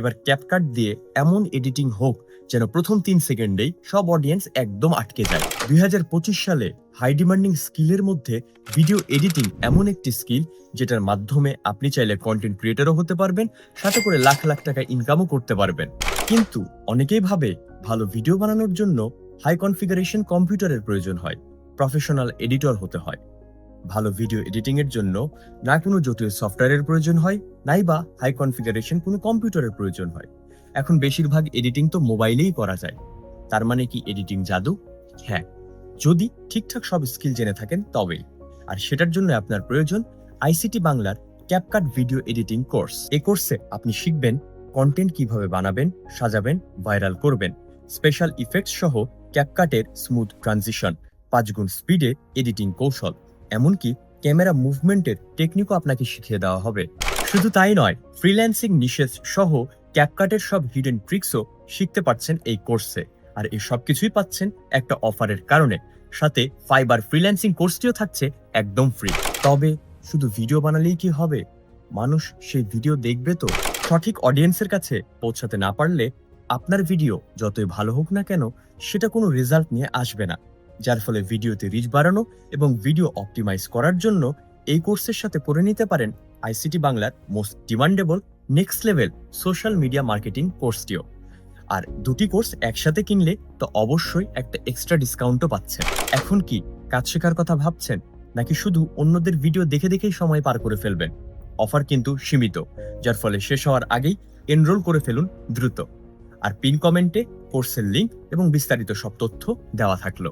এবার ক্যাপকাট দিয়ে এমন এডিটিং হোক যেন প্রথম তিন সেকেন্ডেই সব অডিয়েন্স একদম আটকে যায়। দুই সালে হাই ডিমান্ডিং স্কিলের মধ্যে ভিডিও এডিটিং এমন একটি স্কিল যেটার মাধ্যমে আপনি চাইলে কন্টেন্ট ক্রিয়েটরও হতে পারবেন, সাথে করে লাখ লাখ টাকা ইনকামও করতে পারবেন। কিন্তু অনেকেই ভাবে ভালো ভিডিও বানানোর জন্য হাই কনফিগারেশন কম্পিউটারের প্রয়োজন হয় প্রফেশনাল এডিটর হতে হয়। ভালো ভিডিও এডিটিং এর জন্য, না কোনো জটিল সফটওয়্যারের প্রয়োজন হয়, নাই বা হাই কনফিগারেশন কোনো কম্পিউটারের প্রয়োজন হয়। এখন বেশিরভাগ এডিটিং তো মোবাইলেই করা যায়। তার মানে কি এডিটিং জাদু? হ্যাঁ যদি ঠিকঠাক সব স্কিল জেনে থাকেন তবেই আর সেটার জন্য আপনার প্রয়োজন আইসিটি বাংলার ক্যাপকাট ভিডিও এডিটিং কোর্স এই কোর্সে আপনি শিখবেন কন্টেন্ট কীভাবে বানাবেন, সাজাবেন ভাইরাল করবেন। স্পেশাল ইফেক্টস সহ ক্যাপকাটের স্মুথ ট্রানজিশন পাঁচ গুণ স্পিডে এডিটিং কৌশল। এমনকি ক্যামেরা মুভমেন্টের টেকনিকও আপনাকে শিখিয়ে দেওয়া হবে। শুধু তাই নয় ফ্রিল্যান্সিং নিশেষ সহ ক্যাপকাটের সব হিডেন ট্রিক্সও শিখতে পারছেন এই কোর্সে আর এই সব কিছুই পাচ্ছেন একটা অফারের কারণে। সাথে ফাইবার ফ্রিল্যান্সিং কোর্সটিও থাকছে একদম ফ্রি তবে শুধু ভিডিও বানালেই কি হবে? মানুষ সেই ভিডিও দেখবে তো? সঠিক অডিয়েন্সের কাছে পৌঁছাতে না পারলে আপনার ভিডিও যতই ভালো হোক না কেন, সেটা কোনো রেজাল্ট নিয়ে আসবে না। যার ফলে ভিডিওতে রিচ বাড়ানো এবং ভিডিও অপটিমাইজ করার জন্য এই কোর্সের সাথে করে নিতে পারেন আইসিটি বাংলার most demandable next level social media marketing কোর্সটিও আর দুটি কোর্স একসাথে কিনলে তো অবশ্যই একটা এক্সট্রা ডিসকাউন্টও পাচ্ছেন। এখন কি কাজ শেখার কথা ভাবছেন? নাকি শুধু অন্যদের ভিডিও দেখে দেখেই সময় পার করে ফেলবেন? অফার কিন্তু সীমিত, যার ফলে শেষ হওয়ার আগেই এনরোল করে ফেলুন দ্রুত। আর পিন কমেন্টে কোর্সের লিঙ্ক এবং বিস্তারিত সব তথ্য দেওয়া থাকল।